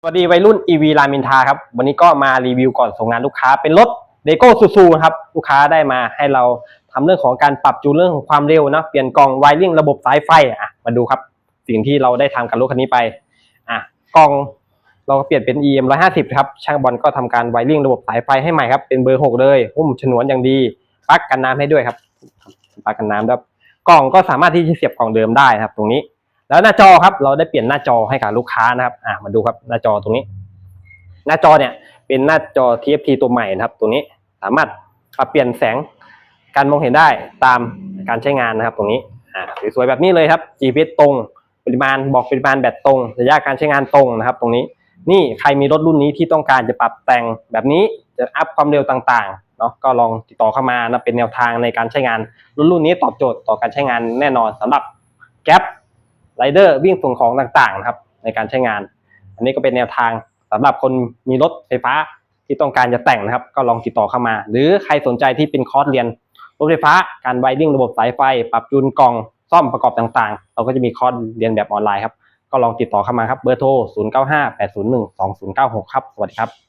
สวัสดีวัยรุ่น EV รามินทาครับ วันนี้ก็มารีวิวก่อนส่งงานลูกค้าเป็นรถเดโก้ซูซูครับ ลูกค้าได้มาให้เราทำเรื่องของการปรับจูนเรื่องของความเร็วนะเปลี่ยนกล่องไวริ่งระบบสายไฟอะมาดูครับ สิ่งที่เราได้ทำกับรถคันนี้ไปอะกล่องเราก็เปลี่ยนเป็น EM 150ครับ ช่างบอลก็ทำการไวริ่งระบบสายไฟให้ใหม่ครับ เป็นเบอร์หกเลยหุ้มฉนวนอย่างดีปลั๊กกันน้ำให้ด้วยครับปลั๊กกันน้ำครับกล่องก็สามารถที่จะเสียบกล่องเดิมได้ครับ ตรงนี้ แล้วหน้าจอครับเราได้เปลี่ยนหน้าจอให้กับลูกค้านะครับอ่ามาดูครับหน้าจอตรงนี้ หน้าจอเนี่ยเป็นหน้าจอ TFT ตัวใหม่นะครับ ตัวนี้สามารถปรับเปลี่ยนแสงการมองเห็นได้ตามการใช้งานนะครับ ตรงนี้อ่าสวยๆแบบนี้เลยครับ GPS ตรงปริมาณบอกปริมาณแบตตรงระยะการใช้งานตรงนะครับ ตรงนี้นี่ใครมีรถรุ่นนี้ที่ต้องการจะปรับแต่งแบบนี้จะอัพความเร็วต่างๆเนาะก็ลองติดต่อเข้ามานะเป็นแนวทางในการใช้งานรุ่นรุ่นนี้ตอบโจทย์ต่อการใช้งานแน่นอนสำหรับแก๊ป ไรเดอร์วิ่งส่งของต่างๆนะครับ ในการใช้งาน อันนี้ก็เป็นแนวทางสำหรับคนมีรถไฟฟ้าที่ต้องการจะแต่งนะครับ ก็ลองติดต่อเข้ามา หรือใครสนใจที่เป็นคอร์สเรียนรถไฟฟ้า การไวริ่งระบบสายไฟ ปรับจูนกล่องซ่อมประกอบต่างๆ เราก็จะมีคอร์สเรียนแบบออนไลน์ครับ ก็ลองติดต่อเข้ามาครับ เบอร์โทร 0958012096 ครับ สวัสดีครับ